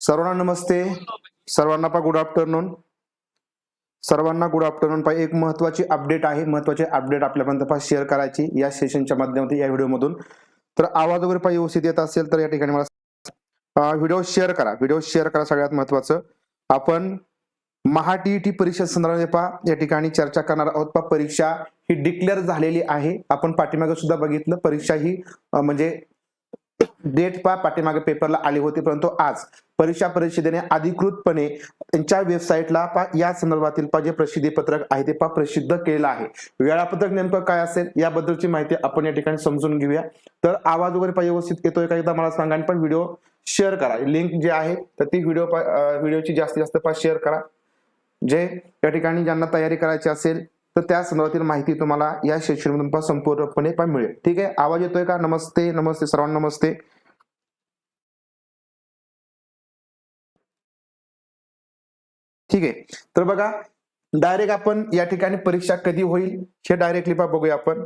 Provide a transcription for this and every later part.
सर्वांना नमस्ते. सर्वांना पा गुड आफ्टरनून सर्वांना गुड आफ्टरनून पा एक महत्वाची अपडेट आहे. महत्वाची अपडेट आपल्यापर्यंत पा शेअर करायची या सेशनच्या माध्यमातून या व्हिडिओमधून तर आवाज वगैरे पा व्यवस्थित येत असेल तर या ठिकाणी मला व्हिडिओ शेअर करा. व्हिडिओ शेअर करा सगळ्यात महत्वाचं आपण महाटीईटी परीक्षा संदर्भात पा या ठिकाणी चर्चा करणार आहोत. पा परीक्षा ही डिक्लेअर झालेली आहे. आपण पाठीमागे सुद्धा बघितलं परीक्षा ही म्हणजे डेट पा पाठीमागे पेपरला आली होती परंतु आज परीक्षा परिषदेने अधिकृतपणे त्यांच्या वेबसाईटला पा या संदर्भातील पा जे प्रसिद्धी पत्रक आहे ते पा प्रसिद्ध केलेलं आहे. वेळापत्रक नेमकं काय असेल याबद्दलची माहिती आपण या ठिकाणी समजून घेऊया. तर आवाज वगैरे पा व्यवस्थित येतोय का एकदा मला सांगा आणि पण व्हिडिओ शेअर करा. लिंक जे आहे तर ती व्हिडिओ व्हिडिओची जास्तीत जास्त पा शेअर करा. जे या ठिकाणी ज्यांना तयारी करायची असेल तर त्या संदर्भातील माहिती तुम्हाला या सेशनमधून पण संपूर्णपणे पण मिळेल. ठीक आहे? आवाज येतोय का? नमस्ते नमस्ते सर्वांना नमस्ते. ठीक आहे. तर बघा डायरेक्ट आपण या ठिकाणी परीक्षा कधी होईल हे डायरेक्टली बघूया आपण.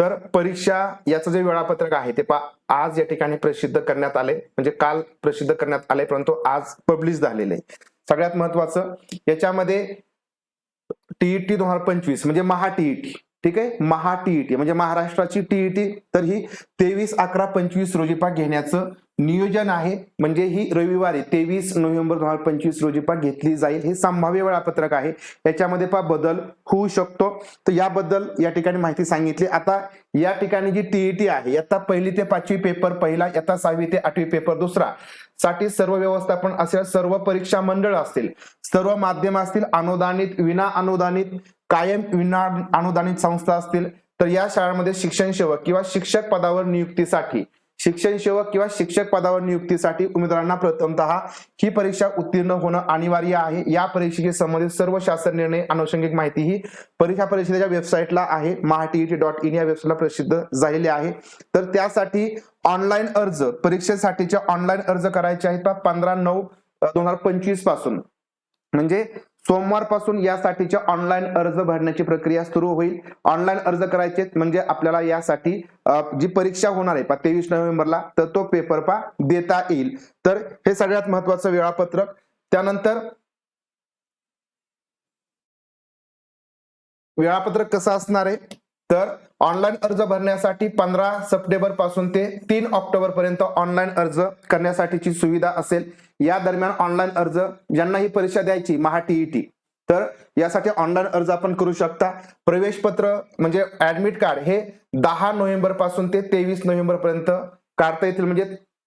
तर परीक्षा याचं जे वेळापत्रक आहे ते पा आज या ठिकाणी प्रसिद्ध करण्यात आले म्हणजे काल प्रसिद्ध करण्यात आले परंतु आज पब्लिश झालेले सगळ्यात महत्वाचं याच्यामध्ये टीईटी दोन हजार पंचवीस म्हणजे महा टीईटी ठीक आहे? महा टीईटी म्हणजे महाराष्ट्राची टीईटी तर ही तेवीस अकरा पंचवीस रोजीपा घेण्याचं नियोजन आहे. म्हणजे ही रविवारी तेवीस नोव्हेंबर दोन हजार पंचवीस रोजीपा घेतली जाईल. हे संभाव्य वेळापत्रक आहे. याच्यामध्ये पा बदल होऊ शकतो. तर याबद्दल या ठिकाणी माहिती सांगितली. आता या ठिकाणी जी टीईटी आहे आता पहिली ते पाचवी पेपर पहिला इयत्ता सहावी ते आठवी पेपर दुसरा साठी सर्व व्यवस्थापन असेल सर्व परीक्षा मंडळ असतील सर्व माध्यम असतील अनुदानित विना अनुदानित कायम विना अनुदानित संस्था असतील तर या शाळांमध्ये शिक्षण सेवक किंवा शिक्षक पदावर नियुक्तीसाठी शिक्षण सेवक किंवा शिक्षक पदावर नियुक्तीसाठी उमेदवारांना प्रथमतः ही परीक्षा उत्तीर्ण होणं अनिवार्य आहे. या परीक्षेशी संबंधित सर्व शासन निर्णय अनुषंगिक माहिती ही परीक्षा परिषदेच्या वेबसाईटला आहे. महाटीईटी डॉट इन या वेबसाईटला प्रसिद्ध झालेली आहे. तर त्यासाठी ऑनलाईन अर्ज परीक्षेसाठीचे ऑनलाईन अर्ज करायचे आहेत पंधरा नऊ दोन हजार पंचवीसपासून. म्हणजे सोमवारपासून यासाठीचे ऑनलाईन अर्ज भरण्याची प्रक्रिया सुरू होईल. ऑनलाईन अर्ज करायचे म्हणजे आपल्याला यासाठी जी परीक्षा होणार आहे तेवीस नोव्हेंबरला तर तो पेपर पा देता येईल. तर हे सगळ्यात महत्वाचं वेळापत्रक. त्यानंतर वेळापत्रक कसं असणार आहे? तर ऑनलाईन अर्ज भरण्यासाठी पंधरा सप्टेंबरपासून ते तीन ऑक्टोबर पर्यंत ऑनलाईन अर्ज करण्यासाठीची सुविधा असेल. या दरम्यान ऑनलाईन अर्ज ज्यांना ही परीक्षा द्यायची महा टीईटी तर यासाठी ऑनलाईन अर्ज आपण करू शकता. प्रवेश पत्र म्हणजे ऍडमिट कार्ड हे दहा नोव्हेंबरपासून ते तेवीस नोव्हेंबर पर्यंत काढता येतील. म्हणजे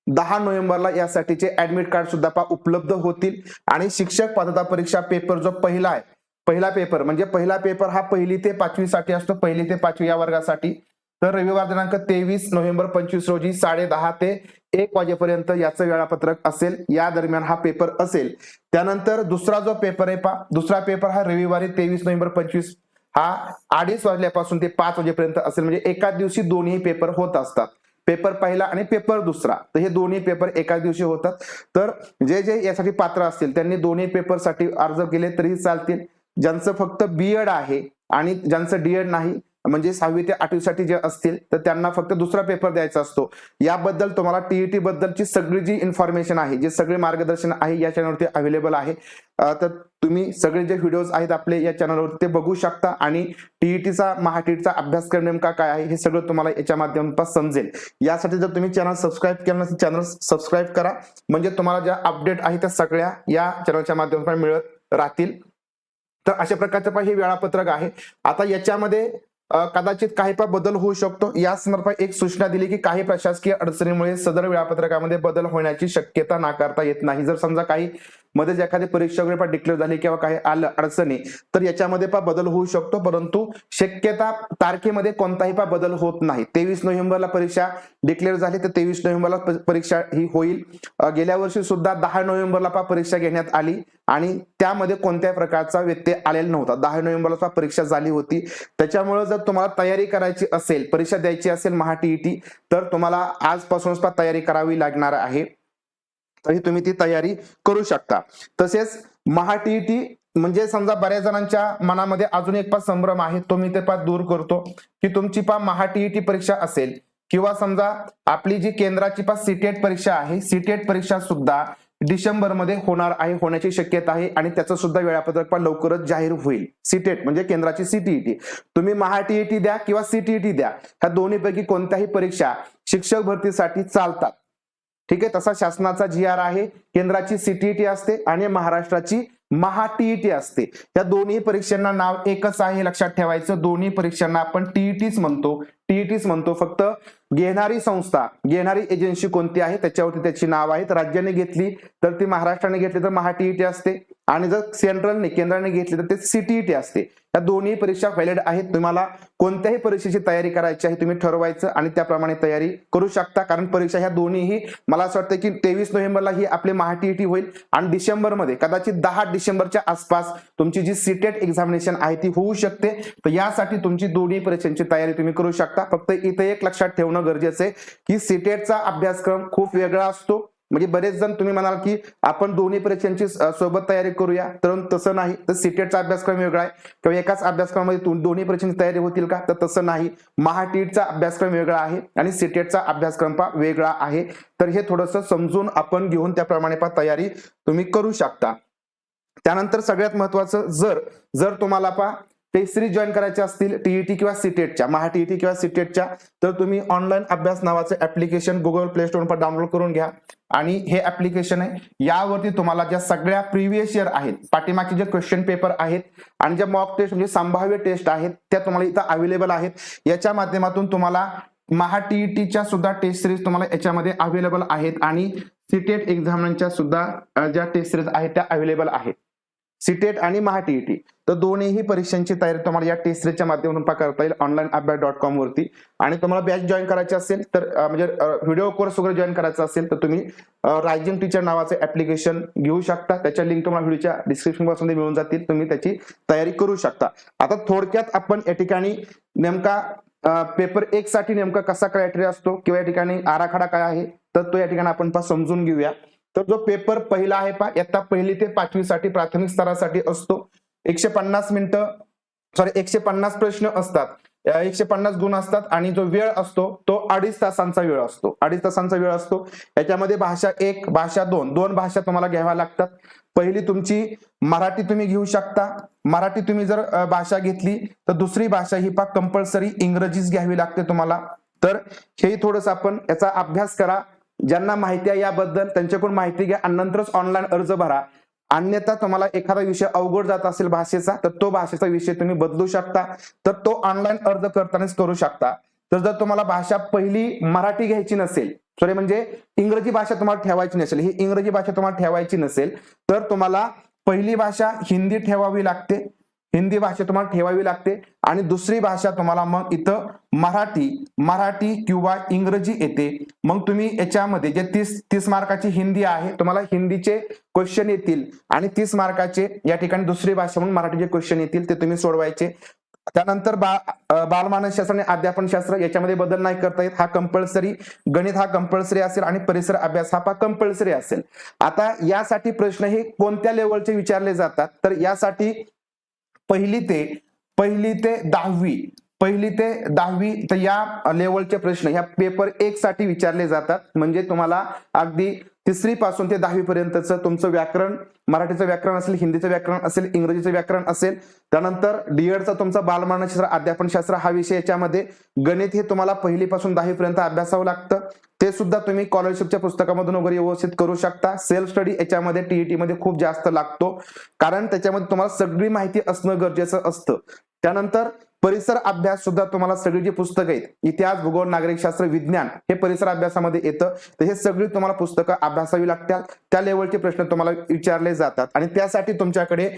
दहा नोव्हेंबरला यासाठीचे ऍडमिट कार्ड सुद्धा पा उपलब्ध होतील. आणि शिक्षक पात्रता परीक्षा पेपर जो पहिला आहे पहिला पेपर म्हणजे पहिला पेपर हा पहिली ते पाचवी साठी असतो पहिली ते पाचवी या वर्गासाठी. तर रविवार दिनांक तेवीस नोव्हेंबर पंचवीस रोजी साडे दहा ते एक वाजेपर्यंत याचं वेळापत्रक असेल या दरम्यान हा पेपर असेल. त्यानंतर दुसरा जो पेपर आहे पा दुसरा पेपर हा रविवारी तेवीस नोव्हेंबर पंचवीस हा अडीच वाजल्यापासून ते पाच वाजेपर्यंत असेल. म्हणजे एकाच दिवशी दोन्ही पेपर होत असतात. पेपर पहिला आणि पेपर दुसरा. तर हे दोन्ही पेपर एकाच दिवशी होतात. तर जे जे यासाठी पात्र असतील त्यांनी दोन्ही पेपरसाठी अर्ज केले तरी चालतील. ज्यांचं फक्त बीएड आहे आणि ज्यांचं डीएड नाही म्हणजे सहावी ते आठवीसाठी जे असतील तर त्यांना फक्त दुसरा पेपर द्यायचा असतो. याबद्दल तुम्हाला टीईटी बद्दलची सगळी जी इन्फॉर्मेशन आहे जे सगळे मार्गदर्शन आहे या चॅनलवरती अवेलेबल आहे. तर तुम्ही सगळे जे व्हिडिओज आहेत आपले या चॅनलवर ते बघू शकता आणि टीईटीचा महाटीचा अभ्यासक्रम नेमका काय आहे हे सगळं तुम्हाला याच्या माध्यमातून समजेल. यासाठी जर तुम्ही चॅनल सबस्क्राईब केलं नसेल चॅनल सबस्क्राईब करा. म्हणजे तुम्हाला ज्या अपडेट आहे त्या सगळ्या या चॅनलच्या माध्यमातून मिळत राहतील. तर अशा प्रकारचं पण हे वेळापत्रक आहे. आता याच्यामध्ये कदाचित काही पा बदल होऊ शकतो. या संदर्भात एक सूचना दिली की काही प्रशासकीय अडचणीमुळे सदर वेळापत्रकामध्ये बदल होण्याची शक्यता नाकारता येत नाही. जर समजा काही मध्येच एखादी परीक्षा वगैरे डिक्लेअर झाली किंवा काही आलं अडचणी तर याच्यामध्ये पा बदल होऊ शकतो. परंतु शक्यता तारखेमध्ये कोणताही पा बदल होत नाही. तेवीस नोव्हेंबरला परीक्षा डिक्लेअर झाली तर तेवीस नोव्हेंबरला प- परीक्षा ही होईल. गेल्या वर्षी सुद्धा दहा नोव्हेंबरला पा परीक्षा घेण्यात आली. आणि त्यामध्ये कोणत्याही प्रकारचा व्यत्यय आलेला नव्हता. दहा नोव्हेंबरला पा परीक्षा झाली होती. त्याच्यामुळे जर तुम्हाला तयारी करायची असेल परीक्षा द्यायची असेल महा टी तर तुम्हाला आजपासूनच पा तयारी करावी लागणार आहे. तरी तुम्ही ती तयारी करू शकता. तसेच महा टीईटी म्हणजे समजा बऱ्याच जणांच्या मनामध्ये अजून एक पास संभ्रम आहे तो मी ते पास दूर करतो की तुमची पा महा टीईटी परीक्षा असेल किंवा समजा आपली जी केंद्राची पास सीटेट परीक्षा आहे सीटेट परीक्षा सुद्धा डिसेंबरमध्ये होणार आहे होण्याची शक्यता आहे आणि त्याचं सुद्धा वेळापत्रक पण लवकरच जाहीर होईल. सीटेट म्हणजे केंद्राची सीटीईटी तुम्ही महाटीईटी द्या किंवा सीटीईटी द्या ह्या दोन्हीपैकी कोणत्याही परीक्षा शिक्षक भरतीसाठी चालतात. ठीक आहे तसा शासनाचा जी आर आहे केंद्राची सीटीईटी असते आणि महाराष्ट्राची महा टीईटी असते. या दोन्ही परीक्षांना नाव एकच आहे लक्षात ठेवायचं. दोन्ही परीक्षांना आपण टीईटीच म्हणतो. टीईटीच म्हणतो फक्त घेणारी संस्था घेणारी एजन्सी कोणती आहे त्याच्यावरती त्याची नाव आहेत राज्याने घेतली तर ती महाराष्ट्राने घेतली तर महा टीईटी असते. आणि जर सेंट्रलने केंद्राने घेतली तर ते सीटीईटी असते. या दोन्ही परीक्षा व्हॅलिड आहेत. तुम्हाला कोणत्याही परीक्षेची तयारी करायची आहे तुम्ही ठरवायचं आणि त्याप्रमाणे तयारी करू शकता. कारण परीक्षा ह्या दोन्हीही मला असं वाटतं की तेवीस नोव्हेंबरला ही आपली महाटीईटी होईल आणि डिसेंबरमध्ये कदाचित दहा डिसेंबरच्या आसपास तुमची जी सीटेट एक्झामिनेशन आहे ती होऊ शकते. तर यासाठी तुमची दोन्ही परीक्षांची तयारी तुम्ही करू शकता. फक्त इथे एक लक्षात ठेवणं गरजेचं आहे की सीटेटचा अभ्यासक्रम खूप वेगळा असतो. म्हणजे बरेच जण तुम्ही म्हणाल की आपण दोन्ही परीक्षांची सोबत तयारी करूया. तर तसं नाही. तर सीटेटचा अभ्यासक्रम वेगळा आहे. किंवा एकाच अभ्यासक्रमामध्ये दोन्ही परीक्षांची तयारी होतील का? तर तसं नाही. महाटीटचा अभ्यासक्रम वेगळा आहे आणि सीटेटचा अभ्यासक्रम वेगळा आहे. तर हे थोडंसं समजून आपण घेऊन त्याप्रमाणे पा तयारी तुम्ही करू शकता. त्यानंतर सगळ्यात महत्वाचं जर जर तुम्हाला पा टेस्ट सिरीज जॉईन करायचे असतील टीईटी किंवा सीटेटच्या महा टीईटी किंवा सीटेटच्या तर तुम्ही ऑनलाईन अभ्यास नावाचं ऍप्लिकेशन गुगल प्ले स्टोर पर डाउनलोड करून घ्या. आणि हे ऍप्लिकेशन आहे. यावरती तुम्हाला ज्या सगळ्या प्रिव्हियस इयर आहेत पाठीमागचे जे क्वेश्चन पेपर आहेत आणि ज्या मॉक टेस्ट म्हणजे संभाव्य टेस्ट आहेत त्या तुम्हाला इथं अवेलेबल आहेत. याच्या माध्यमातून तुम्हाला महा टीईटीच्या सुद्धा टेस्ट सिरीज तुम्हाला याच्यामध्ये अवेलेबल आहेत आणि सीटेट एक्झामच्या सुद्धा ज्या टेस्ट सिरीज आहेत त्या अवेलेबल आहेत. सीटेट आणि महाटीईटी तर दोन्हीही परीक्षांची तयारी तुम्हाला या टेस्ट माध्यमातून करता येईल ऑनलाईन अभ्यास डॉट कॉम वरती. आणि तुम्हाला बॅच जॉईन करायची असेल तर म्हणजे व्हिडिओ कोर्स वगैरे जॉईन करायचा असेल तर तुम्ही रायजिंग टीचर नावाचं ऍप्लिकेशन घेऊ शकता. त्याच्या लिंक तुम्हाला व्हिडिओच्या डिस्क्रिप्शन बॉक्समध्ये मिळून जातील. तुम्ही त्याची तयारी करू शकता. आता थोडक्यात आपण या ठिकाणी नेमका पेपर एक साठी नेमका कसा क्रायटेरिया असतो किंवा या ठिकाणी आराखडा काय आहे तर तो या ठिकाणी आपण समजून घेऊया. तर जो पेपर पहिला आहे पा इयत्ता पहिली ते पाचवी साठी प्राथमिक स्तरासाठी असतो. एकशे पन्नास मिनिटं सॉरी एकशे पन्नास प्रश्न असतात. एकशे पन्नास गुण असतात आणि जो वेळ असतो तो अडीच तासांचा वेळ असतो. अडीच तासांचा वेळ असतो. याच्यामध्ये भाषा एक भाषा दोन दोन भाषा तुम्हाला घ्याव्या लागतात. पहिली तुमची मराठी तुम्ही घेऊ शकता. मराठी तुम्ही जर भाषा घेतली तर दुसरी भाषा ही पा कंपल्सरी इंग्रजीच घ्यावी लागते तुम्हाला. तर हेही थोडंसं आपण याचा अभ्यास करा. ज्यांना माहिती आहे याबद्दल त्यांच्याकडून माहिती घ्या आणि नंतरच ऑनलाईन अर्ज भरा. अन्यथा तुम्हाला एखादा विषय अवघड जात असेल भाषेचा तर तो भाषेचा विषय तुम्ही बदलू शकता. तर तो ऑनलाईन अर्ज करतानाच करू शकता. तर जर तुम्हाला भाषा पहिली मराठी घ्यायची नसेल सॉरी म्हणजे इंग्रजी भाषा तुम्हाला ठेवायची नसेल ही इंग्रजी भाषा तुम्हाला ठेवायची नसेल तर तुम्हाला पहिली भाषा हिंदी ठेवावी लागते. हिंदी भाषा तुम्हाला ठेवावी लागते आणि दुसरी भाषा तुम्हाला मग इथं मराठी मराठी किंवा इंग्रजी येते. मग तुम्ही याच्यामध्ये जे तीस तीस मार्काची हिंदी आहे तुम्हाला हिंदीचे क्वेश्चन येतील आणि तीस मार्काचे या ठिकाणी दुसरी भाषा म्हणून मराठीचे क्वेश्चन येतील ते तुम्ही सोडवायचे. त्यानंतर बा अ, बालमानसशास्त्र आणि अध्यापनशास्त्र याच्यामध्ये बदल नाही करता येत. हा कंपल्सरी गणित हा कंपल्सरी असेल आणि परिसर अभ्यास हा कंपल्सरी असेल. आता यासाठी प्रश्न हे कोणत्या लेवलचे विचारले जातात? तर यासाठी पहिली ते पहिली ते दहावी पहिली ते दहावी तर या लेवलचे प्रश्न ह्या पेपर एक साठी विचारले जातात. म्हणजे तुम्हाला अगदी तिसरी पासून ते दहावी पर्यंतचं तुमचं व्याकरण मराठीचं व्याकरण असेल हिंदीचं व्याकरण असेल इंग्रजीचं व्याकरण असेल त्यानंतर डीएडचा तुमचा बालमानसशास्त्र अध्यापनशास्त्र हा विषय याच्यामध्ये गणित हे तुम्हाला पहिलीपासून दहावीपर्यंत अभ्यासावं लागतं. ते सुद्धा तुम्ही स्कॉलरशिपच्या पुस्तकामधून वगैरे व्यवस्थित करू शकता. सेल्फ स्टडी याच्यामध्ये टीईटी मध्ये खूप जास्त लागतो. कारण त्याच्यामध्ये तुम्हाला सगळी माहिती असणं गरजेचं असतं. त्यानंतर परिसर अभ्यास सुद्धा तुम्हाला सगळी जी पुस्तकं आहेत इतिहास भूगोल नागरिकशास्त्र विज्ञान हे परिसर अभ्यासामध्ये येतं. तर हे सगळी तुम्हाला पुस्तकं अभ्यासावी लागतात. त्या लेवलचे प्रश्न तुम्हाला विचारले जातात. आणि त्यासाठी तुमच्याकडे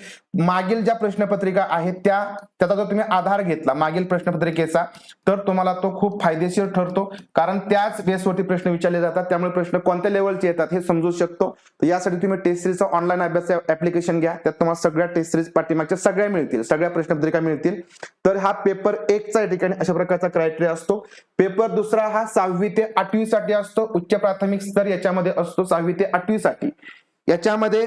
मागील ज्या प्रश्नपत्रिका आहेत त्या त्याचा जर तुम्ही आधार घेतला मागील प्रश्नपत्रिकेचा तर तुम्हाला तो खूप फायदेशीर ठरतो. कारण त्याच बेसवरती प्रश्न विचारले जातात. त्यामुळे प्रश्न कोणत्या लेवलचे येतात हे समजू शकतो. तर यासाठी तुम्ही टेस्ट सिरीजचा ऑनलाईन अभ्यास ऍप्लिकेशन घ्या. त्यात तुम्हाला सगळ्या टेस्ट सिरीज पाठीमागच्या सगळ्या मिळतील सगळ्या प्रश्नपत्रिका मिळतील. तर हा पेपर एकचा या ठिकाणी अशा प्रकारचा क्रायटेरिया असतो. पेपर दुसरा हा सहावी ते आठवी साठी असतो. उच्च प्राथमिक स्तर याच्यामध्ये असतो सहावी ते आठवी साठी याच्यामध्ये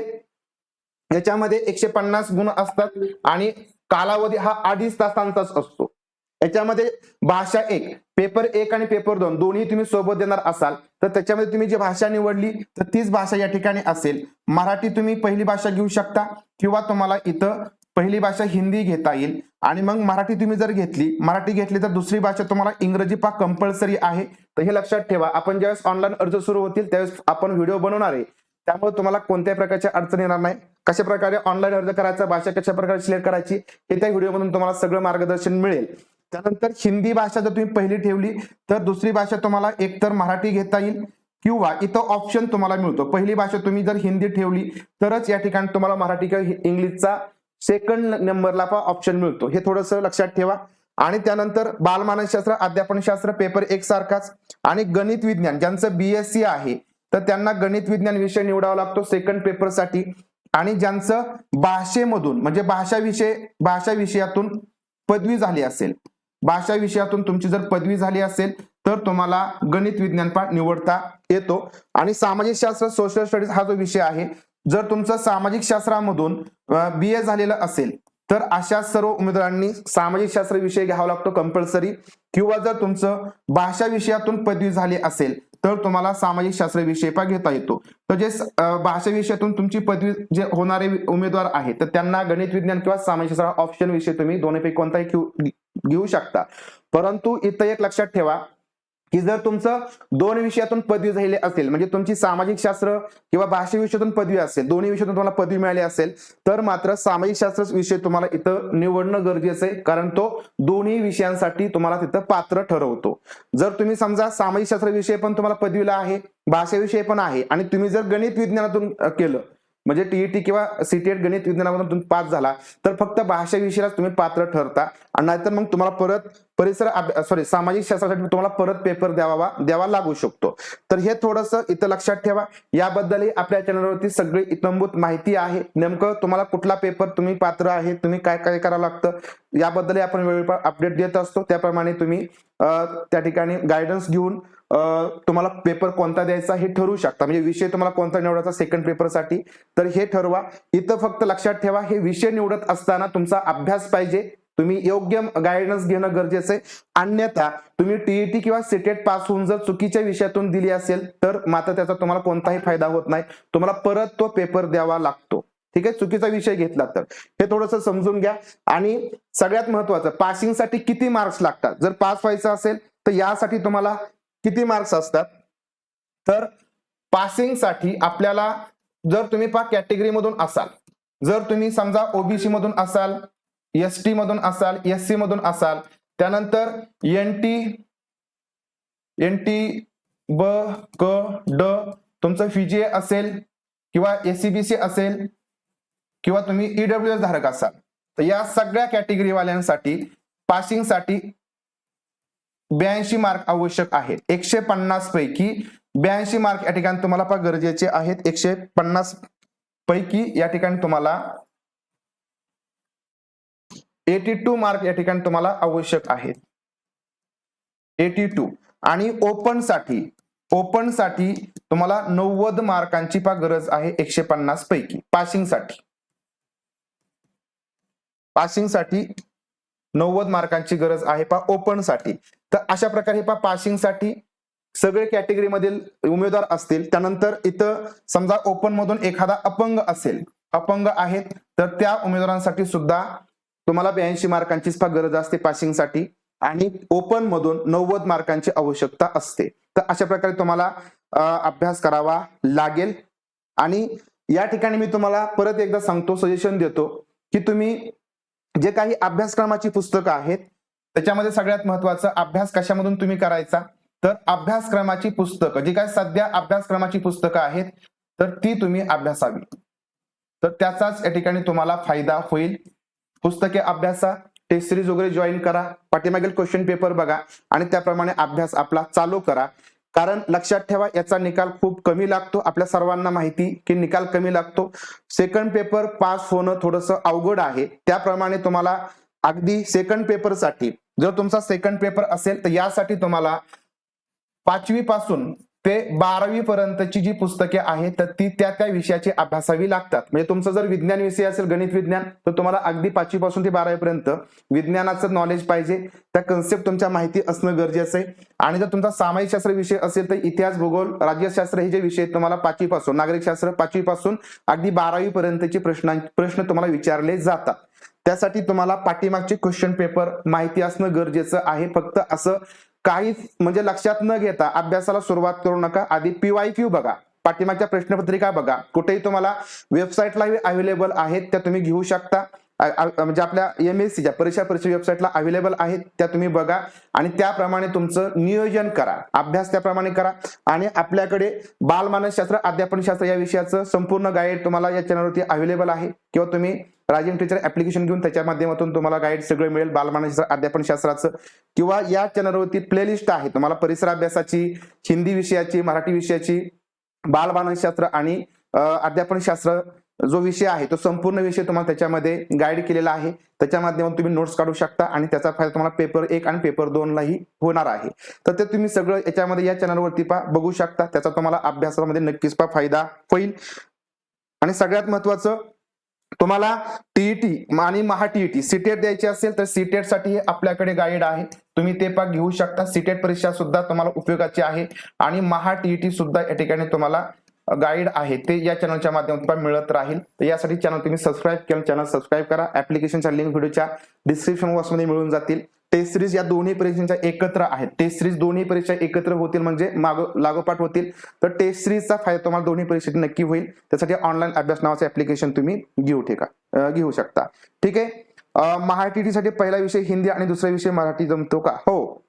याच्यामध्ये एकशे पन्नास गुण असतात आणि कालावधी हा अडीच तासांचाच असतो. याच्यामध्ये भाषा एक पेपर एक आणि पेपर दोन दोन्ही तुम्ही सोबत देणार असाल तर त्याच्यामध्ये तुम्ही जी भाषा निवडली तर तीच भाषा या ठिकाणी असेल. मराठी तुम्ही पहिली भाषा घेऊ शकता किंवा तुम्हाला इथं पहिली भाषा हिंदी घेता येईल. आणि मग मराठी तुम्ही जर घेतली मराठी घेतली तर दुसरी भाषा तुम्हाला इंग्रजी पा कंपल्सरी आहे. तर हे लक्षात ठेवा. आपण ज्यावेळेस ऑनलाईन अर्ज सुरू होतील त्यावेळेस आपण व्हिडिओ बनवणार आहे. त्यामुळे तुम्हाला कोणत्याही प्रकारच्या अडचण येणार नाही. कशा प्रकारे ऑनलाईन अर्ज करायचा भाषा कशा प्रकारे सिलेक्ट करायची हे त्या व्हिडिओमधून तुम्हाला सगळं मार्गदर्शन मिळेल. त्यानंतर हिंदी भाषा जर तुम्ही पहिली ठेवली तर दुसरी भाषा तुम्हाला एकतर मराठी घेता येईल किंवा इथं ऑप्शन तुम्हाला मिळतो. पहिली भाषा तुम्ही जर हिंदी ठेवली तरच या ठिकाणी तुम्हाला मराठी किंवा इंग्लिशचा सेकंड नंबरला पण ऑप्शन मिळतो. हे थोडस लक्षात ठेवा. आणि त्यानंतर बालमानसशास्त्र अध्यापनशास्त्र पेपर एक सारखाच. आणि गणित विज्ञान ज्यांचं बीएससी आहे तर त्यांना गणित विज्ञान विषय निवडावा लागतो सेकंड पेपरसाठी आणि ज्यांचं भाषेमधून म्हणजे भाषा विषय भाषा विषयातून पदवी झाली असेल. भाषा विषयातून तुमची जर पदवी झाली असेल तर तुम्हाला गणित विज्ञान पाठ निवडता येतो. आणि सामाजिक शास्त्र सोशल स्टडीज हा जो विषय आहे जर तुमचं सामाजिक शास्त्रामधून बी ए झालेलं असेल तर अशा सर्व उमेदवारांनी सामाजिक शास्त्र विषय घ्यावा लागतो कंपल्सरी किंवा जर तुमचं भाषा विषयातून पदवी झाली असेल तर तुम्हाला सामाजिक शास्त्र विषय पण घेता येतो. तर जे भाषा विषयातून तुमची पदवी जे होणारे उमेदवार आहेत तर त्यांना गणित विज्ञान किंवा सामाजिक शास्त्र ऑप्शन विषय तुम्ही दोन्हीपैकी कोणताही घेऊ घेऊ शकता. परंतु इथं एक लक्षात ठेवा की जर तुमचं दोन विषयातून पदवी झालेली असेल म्हणजे तुमची सामाजिक शास्त्र किंवा भाषा विषयातून पदवी असेल दोन्ही विषयातून तुम्हाला पदवी मिळाली असेल तर मात्र सामाजिक शास्त्र विषय तुम्हाला इथं निवडणं गरजेचं आहे कारण तो दोन्ही विषयांसाठी तुम्हाला तिथं पात्र ठरवतो. जर तुम्ही समजा सामाजिक शास्त्र विषय पण तुम्हाला पदवीला आहे भाषा विषय पण आहे आणि तुम्ही जर गणित विज्ञानातून केलं म्हणजे टीईटी किंवा सीटीएट गणित विज्ञानामधून तुम्ही पास झाला तर फक्त भाषा विषयालाच तुम्ही पात्र ठरता. आणि नाहीतर मग तुम्हाला परत परिसर सॉरी सामाजिक शास्त्रासाठी तुम्हाला परत पेपर द्यावा द्यावा लागू शकतो. तर हे थोडंसं इथं लक्षात ठेवा. याबद्दलही आपल्या चॅनलवरती सगळी इतंभूत माहिती आहे. नेमकं तुम्हाला कुठला पेपर तुम्ही पात्र आहे तुम्ही काय काय करावं लागतं याबद्दलही आपण वेळोवेळी अपडेट देत असतो. त्याप्रमाणे तुम्ही त्या ठिकाणी गायडन्स घेऊन तुम्हाला पेपर कोणता द्यायचा हे ठरवू शकता. म्हणजे विषय तुम्हाला कोणता निवडायचा सेकंड पेपरसाठी तर हे ठरवा. इथं फक्त लक्षात ठेवा हे विषय निवडत असताना तुमचा अभ्यास पाहिजे. तुम्ही योग्य गायडन्स घेणं गरजेचं आहे. अन्यथा तुम्ही टीईटी किंवा सिटेट पास होऊन जर चुकीच्या विषयातून दिली असेल तर मात्र त्याचा तुम्हाला कोणताही फायदा होत नाही. तुम्हाला परत तो पेपर द्यावा लागतो. ठीक आहे? चुकीचा विषय घेतला तर. हे थोडंसं समजून घ्या. आणि सगळ्यात महत्वाचं पासिंगसाठी किती मार्क्स लागतात? जर पास व्हायचं असेल तर यासाठी तुम्हाला किती मार्क्स असतात? तर पासिंगसाठी आपल्याला जर तुम्ही पा कॅटेगरी मधून असाल जर तुम्ही समजा ओबीसी मधून असाल एस टी मधून असाल एस सी मधून असाल त्यानंतर एन टी एन टी ब क ड तुमचं फिजीए असेल किंवा एसीबीसी असेल किंवा तुम्ही ईडब्ल्यू एस धारक असाल. तर या सगळ्या कॅटेगरी वाल्यांसाठी पासिंगसाठी ब्याऐंशी मार्क आवश्यक आहेत. एकशे पन्नास पैकी ब्याऐंशी मार्क या ठिकाणी तुम्हाला फार गरजेचे आहेत. एकशे पन्नास पैकी या ठिकाणी तुम्हाला एटी टू मार्क या ठिकाणी तुम्हाला आवश्यक आहेत. एटी टू आणि ओपनसाठी ओपनसाठी तुम्हाला नव्वद मार्कांची पा गरज आहे एकशे पन्नास पैकी. पासिंगसाठी. पासिंगसाठी नव्वद मार्कांची गरज आहे पा ओपनसाठी. तर अशा प्रकारे पा पासिंगसाठी सगळे कॅटेगरी मधील उमेदवार असतील. त्यानंतर इथं समजा ओपन मधून एखादा अपंग असेल अपंग आहेत तर त्या उमेदवारांसाठी सुद्धा तुम्हाला ब्याऐंशी मार्कांचीच फार गरज असते पासिंगसाठी आणि ओपन मधून नव्वद मार्कांची आवश्यकता असते. तर अशा प्रकारे तुम्हाला अभ्यास करावा लागेल. आणि या ठिकाणी मी तुम्हाला परत एकदा सांगतो सजेशन देतो की तुम्ही जे काही अभ्यासक्रमाची पुस्तकं आहेत त्याच्यामध्ये सगळ्यात महत्वाचं अभ्यास कशामधून तुम्ही करायचा? तर अभ्यासक्रमाची पुस्तकं जी काही सध्या अभ्यासक्रमाची पुस्तकं आहेत तर ती तुम्ही अभ्यासावी. तर त्याचाच या ठिकाणी तुम्हाला फायदा होईल. पुस्तके अभ्यासा टेस्ट सिरीज वगैरे जॉईन करा पाठीमागील क्वेश्चन पेपर बघा आणि त्याप्रमाणे अभ्यास आपला चालू करा. कारण लक्षात ठेवा याचा निकाल खूप कमी लागतो. आपल्या सर्वांना माहिती की निकाल कमी लागतो. सेकंड पेपर पास होणं थोडंसं अवघड आहे. त्याप्रमाणे तुम्हाला अगदी सेकंड पेपरसाठी जर तुमचा सेकंड पेपर असेल तर यासाठी तुम्हाला पाचवी पासून ते बारावी पर्यंतची जी पुस्तके आहेत तर ती त्या त्या विषयाची अभ्यासावी लागतात. म्हणजे तुमचं जर विज्ञान विषय असेल गणित विज्ञान तर तुम्हाला अगदी पाचवी पासून ते बारावी पर्यंत विज्ञानाचं नॉलेज पाहिजे. त्या कन्सेप्ट तुमच्या माहिती असणं गरजेचं आहे. आणि जर तुमचा सामाजिक शास्त्र विषय असेल तर इतिहास भूगोल राज्यशास्त्र हे जे विषय तुम्हाला पाचवी पासून नागरिकशास्त्र पाचवी पासून अगदी बारावी पर्यंतचे प्रश्न प्रश्न तुम्हाला विचारले जातात. त्यासाठी तुम्हाला पाठीमागचे क्वेश्चन पेपर माहिती असणं गरजेचं आहे. फक्त असं काहीच म्हणजे लक्षात न घेता अभ्यासाला सुरुवात करू नका. आधी पीवाय क्यू बघा. पाठीमागच्या प्रश्नपत्रिका बघा. कुठेही तुम्हाला वेबसाईटला अवेलेबल आहेत त्या तुम्ही घेऊ शकता. म्हणजे आपल्या एम एस सीच्या परीक्षा परीक्षा वेबसाईटला अवेलेबल आहेत त्या तुम्ही बघा. आणि त्याप्रमाणे तुमचं नियोजन करा. अभ्यास त्याप्रमाणे करा. आणि आपल्याकडे बालमानसशास्त्र अध्यापनशास्त्र या विषयाचं संपूर्ण गाईड तुम्हाला या चॅनलवरती अवेलेबल आहे. किंवा तुम्ही राजीव टीचर ऍप्लिकेशन घेऊन त्याच्या माध्यमातून तुम्हाला गाईड सगळं मिळेल. बालमानशास्त्र अध्यापनशास्त्राचं किंवा या चॅनलवरती प्लेलिस्ट आहे. तुम्हाला परिसर अभ्यासाची हिंदी विषयाची मराठी विषयाची बालमानसशास्त्र आणि अध्यापनशास्त्र जो विषय आहे तो संपूर्ण विषय तुम्हाला त्याच्यामध्ये गाईड केलेला आहे. त्याच्या माध्यमातून तुम्ही नोट्स काढू शकता आणि त्याचा फायदा तुम्हाला पेपर एक आणि पेपर दोनलाही होणार आहे. तर ते तुम्ही सगळं याच्यामध्ये या चॅनलवरती पा बघू शकता. त्याचा तुम्हाला अभ्यासामध्ये नक्कीच पा फायदा होईल. आणि सगळ्यात महत्वाचं तुम्हाला टीईटी आणि महा टीईटी सीटेट द्यायची असेल तर सीटेटसाठी आपल्याकडे गाईड आहे. तुम्ही ते पाक घेऊ शकता. सीटेट परीक्षा सुद्धा तुम्हाला उपयोगाची आहे. आणि महा टीईटी सुद्धा या ठिकाणी तुम्हाला गाईड आहे. ते या चॅनलच्या माध्यमातून मिळत राहील. तर यासाठी चॅनल तुम्ही सबस्क्राईब केलं. चॅनल सबस्क्राईब करा. ऍप्लिकेशनच्या लिंक व्हिडिओच्या डिस्क्रिप्शन बॉक्समध्ये मिळून जातील. टेस्ट सिरीज या दोन्ही परीक्षांच्या एकत्र आहेत. टेस्ट सिरीज दोन्ही परीक्षा एकत्र होतील म्हणजे मागो लागोपाठ होतील. तर टेस्ट सिरीजचा फायदा तुम्हाला दोन्ही परीक्षेत नक्की होईल. त्यासाठी ऑनलाईन अभ्यास नावाचं ऍप्लिकेशन तुम्ही घेऊ ठेका घेऊ शकता. ठीक आहे? अं, साठी पहिला विषय हिंदी आणि दुसरा विषय मराठी जमतो का? हो.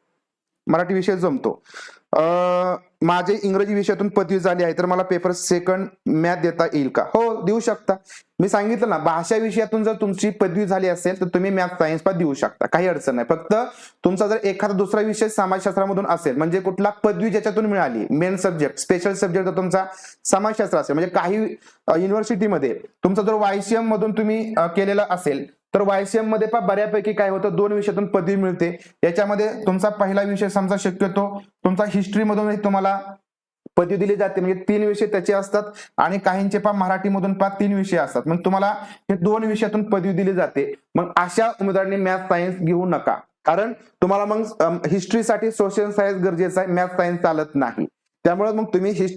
मराठी विषय जमतो. माझे इंग्रजी विषयातून पदवी झाली आहे तर मला पेपर सेकंड मॅथ देता येईल का? हो देऊ शकता. मी सांगितलं ना भाषा विषयातून जर तुमची पदवी झाली असेल तर तुम्ही मॅथ सायन्स पण देऊ शकता. काही अडचण नाही. फक्त तुमचा जर एखादा दुसरा विषय समाजशास्त्रामधून असेल म्हणजे कुठला पदवी ज्याच्यातून मिळाली मेन सब्जेक्ट स्पेशल सब्जेक्ट जर तुमचा समाजशास्त्र असेल म्हणजे काही युनिव्हर्सिटीमध्ये तुमचा जर वायसीएम मधून तुम्ही केलेला असेल तर वायसीएममध्ये पण बऱ्यापैकी काय होतं? दोन विषयातून पदवी मिळते. याच्यामध्ये तुमचा पहिला विषय समजा शक्यतो तुमचा हिस्ट्रीमधून तुम्हाला पदवी दिली जाते. म्हणजे तीन विषय त्याचे असतात आणि काहींचे पण मराठीमधून पण तीन विषय असतात. मग तुम्हाला हे दोन विषयातून पदवी दिली जाते. मग अशा उमेदवारांनी मॅथ सायन्स घेऊ नका. कारण तुम्हाला मग हिस्ट्रीसाठी सोशल सायन्स गरजेचं आहे. मॅथ सायन्स चालत नाही. त्यामुळे मग तुम्ही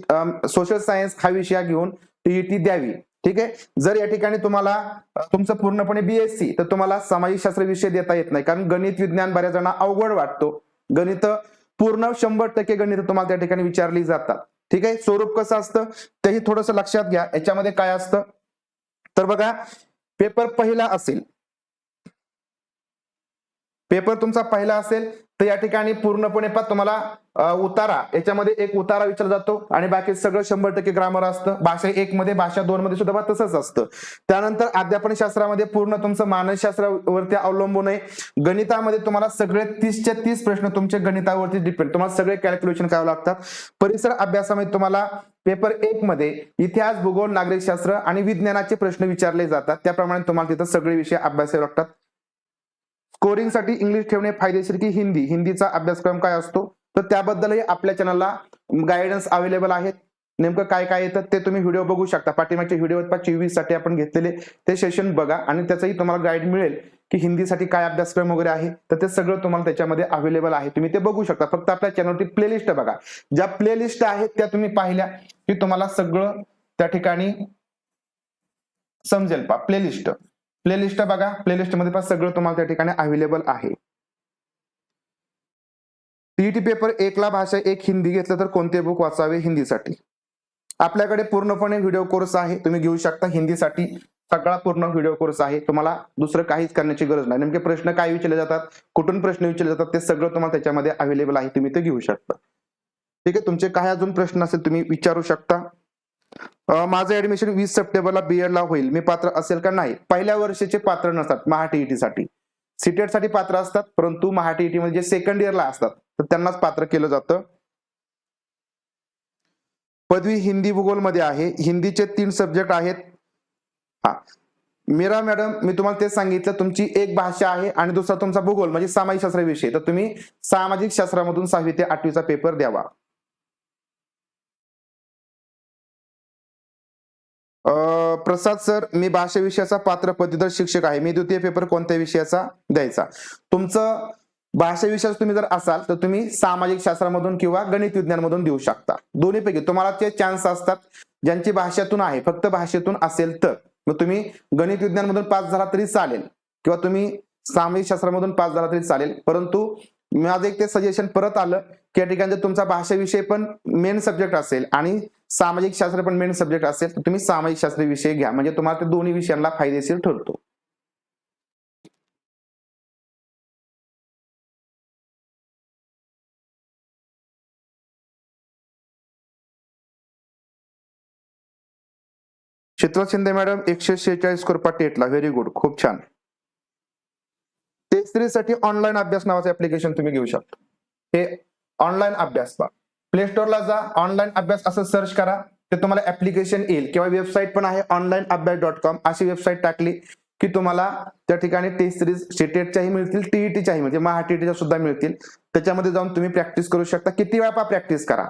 सोशल सायन्स हा विषय घेऊन टीईटी द्यावी. ठीक आहे? जर या ठिकाणी तुम्हाला तुमचं पूर्णपणे बीएससी तर तुम्हाला सामाजिकशास्त्र विषय देता येत नाही. कारण गणित विज्ञान बऱ्याच जणांना अवघड वाटतो. गणित पूर्ण शंभर टक्के गणित तुम्हाला त्या ठिकाणी विचारली जातात. ठीक आहे? स्वरूप कसं असतं? तेही थोडस लक्षात घ्या. याच्यामध्ये काय असतं? तर बघा पेपर पहिला असेल. पेपर तुमचा पहिला असेल. तर या ठिकाणी पूर्णपणे पा तुम्हाला उतारा. याच्यामध्ये एक उतारा विचारला जातो आणि बाकी सगळं शंभर टक्के ग्रामर असतं. भाषा एक मध्ये भाषा दोन मध्ये सुद्धा तसंच असतं. त्यानंतर अध्यापन शास्त्रामध्ये पूर्ण तुमचं मानसशास्त्रावरती अवलंबून आहे. गणितामध्ये तुम्हाला सगळे तीसच्या तीस प्रश्न तुमचे गणितावरती डिपेंड तुम्हाला सगळे कॅल्क्युलेशन करावं लागतात. परिसर अभ्यासामध्ये तुम्हाला पेपर एक मध्ये इतिहास भूगोल नागरिकशास्त्र आणि विज्ञानाचे प्रश्न विचारले जातात. त्याप्रमाणे तुम्हाला तिथं सगळे विषय अभ्यासावे लागतात. स्कोरिंगसाठी इंग्लिश ठेवणे फायदेशीर की हिंदी? हिंदीचा अभ्यासक्रम काय असतो? तर त्याबद्दलही आपल्या चॅनलला गायडन्स अवेलेबल आहेत. नेमकं काय काय येतं ते तुम्ही व्हिडिओ बघू शकता. पाठीमागचे व्हिडिओ चोवीससाठी आपण घेतलेले. ते सेशन बघा आणि त्याचंही तुम्हाला गाईड मिळेल की हिंदीसाठी काय अभ्यासक्रम वगैरे आहे. तर ते सगळं तुम्हाला त्याच्यामध्ये अवेलेबल आहे. तुम्ही ते बघू शकता. फक्त आपल्या चॅनलची प्लेलिस्ट बघा. ज्या प्लेलिस्ट आहेत त्या तुम्ही पाहिल्या की तुम्हाला सगळं त्या ठिकाणी समजेल पा प्लेलिस्ट प्लेलिस्ट बघा. प्लेलिस्टमध्ये पण सगळं तुम्हाला त्या ठिकाणी अवेलेबल आहे. सीईटी पेपर एकला भाषा एक हिंदी घेतलं तर कोणते बुक वाचावे हिंदीसाठी? आपल्याकडे पूर्णपणे व्हिडिओ कोर्स आहे. तुम्ही घेऊ शकता हिंदीसाठी. सगळा पूर्ण व्हिडिओ कोर्स आहे. तुम्हाला दुसरं काहीच करण्याची गरज नाही. नेमके प्रश्न काय विचारले जातात? कुठून प्रश्न विचारले जातात? ते सगळं तुम्हाला त्याच्यामध्ये अवेलेबल आहे. तुम्ही ते घेऊ शकता. ठीक आहे? तुमचे काय अजून प्रश्न असेल तुम्ही विचारू शकता. माझं ऍडमिशन वीस सप्टेंबरला बीएड ला होईल. मी पात्र असेल का नाही? पहिल्या वर्षाचे पात्र नसतात महा TET साठी. सीटेटसाठी पात्र असतात परंतु महाटीईटी म्हणजे सेकंड इयरला असतात. तर त्यांनाच पात्र केलं जातं. पदवी हिंदी भूगोलमध्ये आहे. हिंदीचे तीन सब्जेक्ट आहेत. हा. मीरा मॅडम मी तुम्हाला तेच सांगितलं तुमची एक भाषा आहे आणि दुसरा तुमचा भूगोल म्हणजे सामाजिक शास्त्र विषय. तर तुम्ही सामाजिक शास्त्रामधून सहावी ते आठवीचा पेपर द्यावा. प्रसाद सर मी भाषा विषयाचा पात्र पदवीधर शिक्षक आहे. मी द्वितीय पेपर कोणत्या विषयाचा द्यायचा? तुमचं भाषा विषयाचं तुम्ही जर असाल तर तुम्ही सामाजिक शास्त्रामधून किंवा गणित विज्ञानमधून देऊ शकता. दोन्हीपैकी तुम्हाला ते चान्स असतात ज्यांची भाषेतून आहे फक्त भाषेतून असेल तर. मग तुम्ही गणित विज्ञानमधून पास झाला तरी चालेल किंवा तुम्ही सामाजिक शास्त्रामधून पास झाला तरी चालेल. परंतु माझं एक ते सजेशन परत आलं की या ठिकाणी तुमचा भाषा विषय पण मेन सब्जेक्ट असेल आणि सामाजिक शास्त्र पण मेन सब्जेक्ट असेल तर तुम्ही सामाजिक शास्त्र विषय घ्या. म्हणजे तुम्हाला ते दोन्ही विषयांना फायदेशीर ठरतो. शीतल शिंदे मॅडम एकशे शेहेचाळीस स्कोर टेटला व्हेरी गुड खूप छान. ते स्त्रीसाठी ऑनलाईन अभ्यास नावाचं ऍप्लिकेशन तुम्ही घेऊ शकता. हे ऑनलाईन अभ्यास पहा. प्ले स्टोअरला जा ऑनलाईन अभ्यास असं सर्च करा. ते तुम्हाला ऍप्लिकेशन येईल. किंवा वेबसाईट पण आहे ऑनलाईन अभ्यास डॉट कॉम अशी वेबसाईट टाकली की तुम्हाला त्या ठिकाणी टेस्ट सिरीज स्टेटेटच्याही मिळतील टीईटीच्याही मिळतील. महाटीईटीच्या सुद्धा मिळतील. त्याच्यामध्ये जाऊन तुम्ही प्रॅक्टिस करू शकता. किती वेळा पा प्रॅक्टिस करा.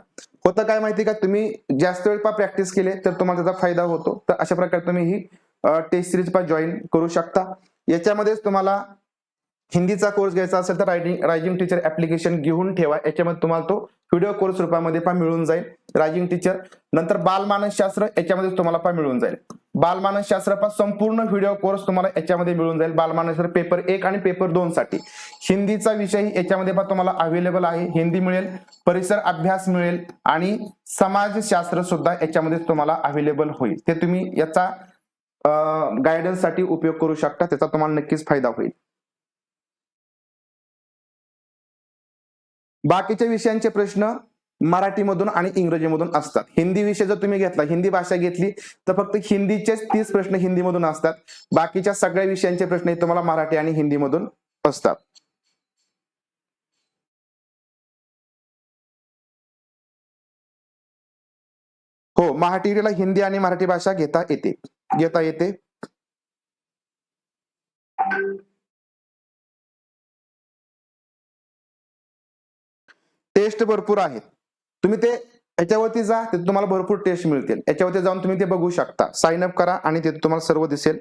होतं काय माहिती का? तुम्ही जास्त वेळ पा प्रॅक्टिस केले तर तुम्हाला त्याचा फायदा होतो. तर अशा प्रकारे तुम्ही ही टेस्ट सिरीज पा जॉईन करू शकता. याच्यामध्येच तुम्हाला हिंदीचा कोर्स घ्यायचा असेल तर रायटिंग रायजिंग टीचर ऍप्लिकेशन घेऊन ठेवा. याच्यामध्ये तुम्हाला तो व्हिडिओ कोर्स रूपामध्ये पण मिळून जाईल. रायझिंग टीचर नंतर बालमानसशास्त्र याच्यामध्ये तुम्हाला पण मिळून जाईल. बालमानसशास्त्र पण संपूर्ण व्हिडिओ कोर्स तुम्हाला याच्यामध्ये मिळून जाईल. बालमानसशास्त्र पेपर एक आणि पेपर दोन साठी. हिंदीचा विषय याच्यामध्ये पण तुम्हाला अवेलेबल आहे. हिंदी मिळेल परिसर अभ्यास मिळेल आणि समाजशास्त्र सुद्धा याच्यामध्ये तुम्हाला अवेलेबल होईल. ते तुम्ही याचा गायडन्ससाठी उपयोग करू शकता. त्याचा तुम्हाला नक्कीच फायदा होईल. बाकीच्या विषयांचे प्रश्न मराठीमधून आणि इंग्रजीमधून असतात. हिंदी विषय जर तुम्ही घेतला हिंदी भाषा घेतली तर फक्त हिंदीचेच तीस प्रश्न हिंदीमधून असतात. बाकीच्या सगळ्या विषयांचे प्रश्न हे तुम्हाला मराठी आणि हिंदीमधून असतात. हो महाटीला हिंदी आणि मराठी भाषा घेता येते. घेता येते. टेस्ट भरपूर आहेत तुम्ही ते याच्यावरती जा तिथे तुम्हाला भरपूर टेस्ट मिळतील. याच्यावरती जाऊन तुम्ही ते बघू शकता. साइन अप करा आणि तिथे तुम्हाला सर्व दिसेल.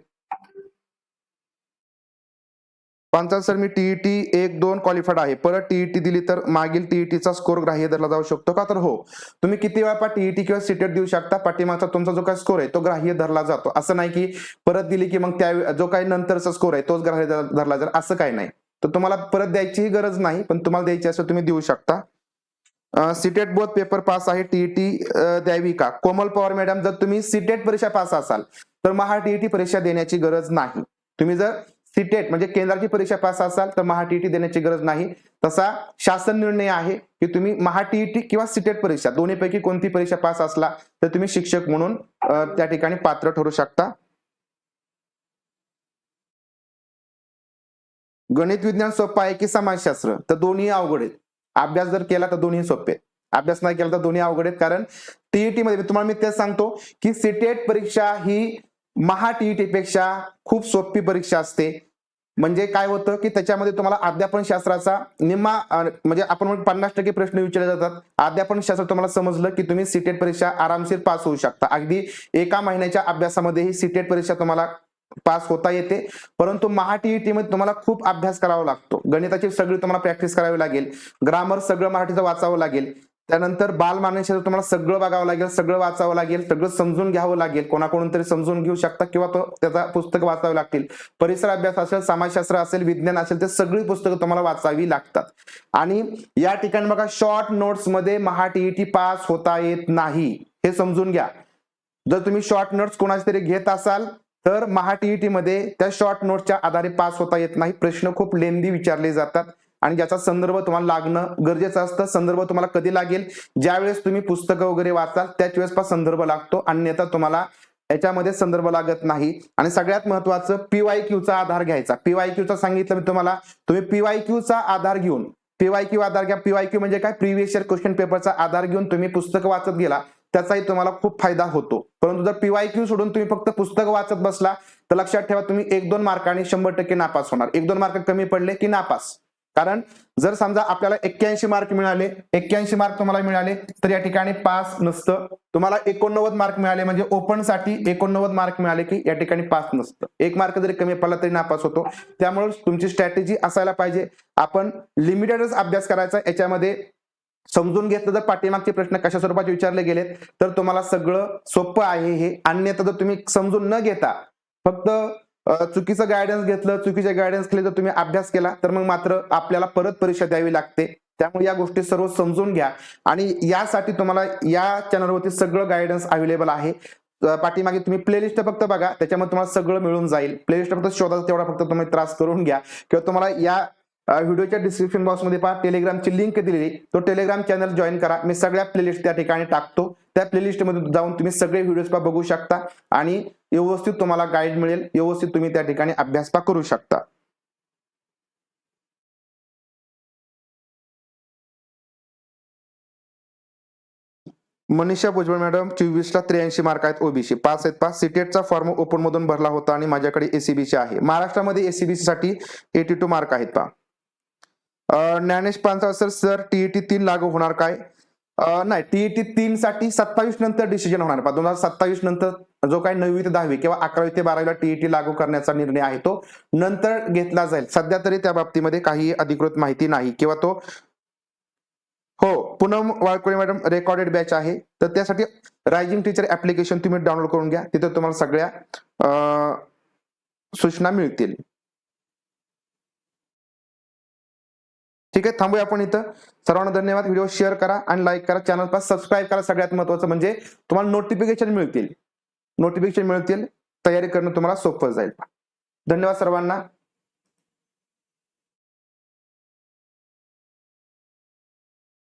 पंचायत सर मी टीईटी एक दोन क्वालिफाईड आहे. परत टीईटी दिली तर मागील टीईटीचा स्कोर ग्राह्य धरला जाऊ शकतो का? तर हो. तुम्ही किती वेळा टीईटी किंवा सीटेट देऊ शकता? पाठीमागचा तुमचा जो काही स्कोर आहे तो ग्राह्य धरला जातो. असं नाही की परत दिली की मग त्या जो काही नंतरचा स्कोर आहे तोच ग्राह्य धरला जाईल असं काही नाही. तर तुम्हाला परत द्यायचीही गरज नाही पण तुम्हाला द्यायची असेल तुम्ही देऊ शकता. सीटेट बोथ पेपर पास आहे टीईटी द्यावी का? कोमल पवार मॅडम जर तुम्ही सीटेट परीक्षा पास असाल तर महा टीईटी परीक्षा देण्याची गरज नाही. तुम्ही जर सीटेट म्हणजे केंद्राची परीक्षा पास असाल तर महा टीईटी देण्याची गरज नाही. तसा शासन निर्णय आहे की तुम्ही महा टीईटी किंवा सीटेट परीक्षा दोन्हीपैकी कोणती परीक्षा पास असला तर तुम्ही शिक्षक म्हणून त्या ठिकाणी पात्र ठरू शकता. गणित विज्ञान सोपं आहे की समाजशास्त्र? तर दोन्ही अवघड आहेत. अभ्यास जर केला तर दोन्ही सोपे. अभ्यास नाही केला तर दोन्ही अवघड आहेत. कारण टीईटी मध्ये तुम्हाला मी तेच सांगतो की सीटेट परीक्षा ही महा टीईटी पेक्षा खूप सोपी परीक्षा असते. म्हणजे काय होतं की त्याच्यामध्ये तुम्हाला अध्यापन शास्त्राचा निम्मा म्हणजे आपण पन्नास टक्के प्रश्न विचारले जातात. अध्यापन शास्त्र तुम्हाला समजलं की तुम्ही सीटेट परीक्षा आरामशीर पास होऊ शकता. अगदी एका महिन्याच्या अभ्यासामध्ये ही सीटेट परीक्षा तुम्हाला पास होता येते. परंतु महाटीईटी मध्ये तुम्हाला खूप अभ्यास करावा लागतो. गणिताची सगळी तुम्हाला प्रॅक्टिस करावी लागेल. ग्रामर सगळं मराठीचं वाचावं लागेल. त्यानंतर बाल तुम्हाला सगळं बघावं लागेल सगळं वाचावं लागेल सगळं समजून घ्यावं लागेल. कोणाकडून तरी समजून घेऊ शकता किंवा तो त्याचा पुस्तक वाचावं लागतील. परिसर अभ्यास असेल समाजशास्त्र असेल विज्ञान असेल ते सगळी पुस्तकं तुम्हाला वाचावी लागतात. आणि या ठिकाणी बघा शॉर्ट नोट्समध्ये महा टीईटी पास होता येत नाही. हे समजून घ्या. जर तुम्ही शॉर्ट नोट्स कोणाचे तरी घेत असाल तर महा मध्ये त्या शॉर्ट नोटच्या आधारे पास होता येत नाही. प्रश्न खूप लेंदी विचारले जातात. आणि ज्याचा संदर्भ तुम्हाला लागणं गरजेचं असतं संदर्भ तुम्हाला कधी लागेल? ज्यावेळेस तुम्ही पुस्तकं वगैरे वाचाल त्याच वेळेस संदर्भ लागतो. अन्यथा तुम्हाला याच्यामध्ये संदर्भ लागत नाही. आणि सगळ्यात महत्वाचं पीवाय क्यूचा आधार घ्यायचा. पीवाय चा सांगितलं मी तुम्हाला. तुम्ही पीवाय क्यूचा आधार घेऊन पीवाय क्यू आधार घ्या. पीवाय क्यू म्हणजे काय? प्रिव्हियस इयर क्वेश्चन पेपरचा आधार घेऊन तुम्ही पुस्तक वाचत गेला. त्याचाही तुम्हाला खूप फायदा होतो. परंतु जर पीवाय क्यू सोडून तुम्ही फक्त पुस्तक वाचत बसला तर लक्षात ठेवा तुम्ही एक दोन मार्काने शंभर टक्के नापास होणार. एक दोन मार्क कमी पडले की नापास. कारण जर समजा आपल्याला एक्क्याऐंशी मार्क मिळाले एक्क्याऐंशी मार्क तुम्हाला मिळाले तर या ठिकाणी पास नसतं. तुम्हाला एकोणनव्वद मार्क मिळाले म्हणजे ओपनसाठी एकोणनव्वद मार्क मिळाले की या ठिकाणी पास नसतं. एक मार्क जरी कमी पडला तरी नापास होतो. त्यामुळे तुमची स्ट्रॅटेजी असायला पाहिजे. आपण लिमिटेडच अभ्यास करायचा याच्यामध्ये समजून घेतलं तर पाठीमागचे प्रश्न कशा स्वरूपाचे विचारले गेलेत? तर तुम्हाला सगळं सोपं आहे हे. अन्यथा जर तुम्ही समजून न घेता फक्त चुकीचं गायडन्स घेतलं चुकीचे गायडन्स केले जर तुम्ही अभ्यास केला तर मग मात्र आपल्याला परत परीक्षा द्यावी लागते. त्यामुळे या गोष्टी सर्व समजून घ्या. आणि यासाठी तुम्हाला या चॅनलवरती सगळं गायडन्स अवेलेबल आहे. पाठीमागे तुम्ही प्लेलिस्ट फक्त बघा त्याच्यामध्ये तुम्हाला सगळं मिळून जाईल. प्लेलिस्ट फक्त शोधाचा तेवढा फक्त तुम्ही त्रास करून घ्या. किंवा तुम्हाला या व्हिडिओच्या डिस्क्रिप्शन बॉक्समध्ये पहा टेलिग्रामची लिंक दिलेली. तो टेलिग्राम चॅनल जॉईन करा. मी सगळ्या प्लेलिस्ट त्या ठिकाणी टाकतो. त्या प्लेलिस्टमध्ये जाऊन तुम्ही सगळे व्हिडिओज पा बघू शकता. आणि व्यवस्थित तुम्हाला गाईड मिळेल. व्यवस्थित तुम्ही त्या ठिकाणी अभ्यास पा करू शकता. मनीषा भुजबळ मॅडम चोवीसला त्र्याऐंशी मार्क आहेत ओबीसी पास आहेत पास. सीटेटचा फॉर्म ओपन मधून भरला होता आणि माझ्याकडे एसीबीसी आहे. महाराष्ट्रामध्ये एसीबीसी साठी एटी टू मार्क आहेत पा Dnyanesh Pansal sir sir TET तीन लागू होणार काय? नाही टीईटी तीन साठी सत्तावीस नंतर डिसिजन होणार. दोन हजार सत्तावीस नंतर जो काही नववी ते दहावी किंवा अकरावी ते बारावीला टीईटी लागू करण्याचा निर्णय आहे तो नंतर घेतला जाईल. सध्या तरी त्या बाबतीमध्ये काही अधिकृत माहिती नाही किंवा तो हो Poonam Walkoli madam recorded batch आहे. तर त्यासाठी रायझिंग टीचर ऍप्लिकेशन तुम्ही डाउनलोड करून घ्या. तिथे तुम्हाला सगळ्या सूचना मिळतील. ठीक आहे थांबूया आपण इथं. सर्वांना धन्यवाद. व्हिडिओ शेअर करा आणि लाईक करा. चॅनल पास सबस्क्राईब करा. सगळ्यात महत्वाचं म्हणजे तुम्हाला नोटिफिकेशन मिळतील. नोटिफिकेशन मिळतील. तयारी करणं तुम्हाला सोपं जाईल. धन्यवाद सर्वांना.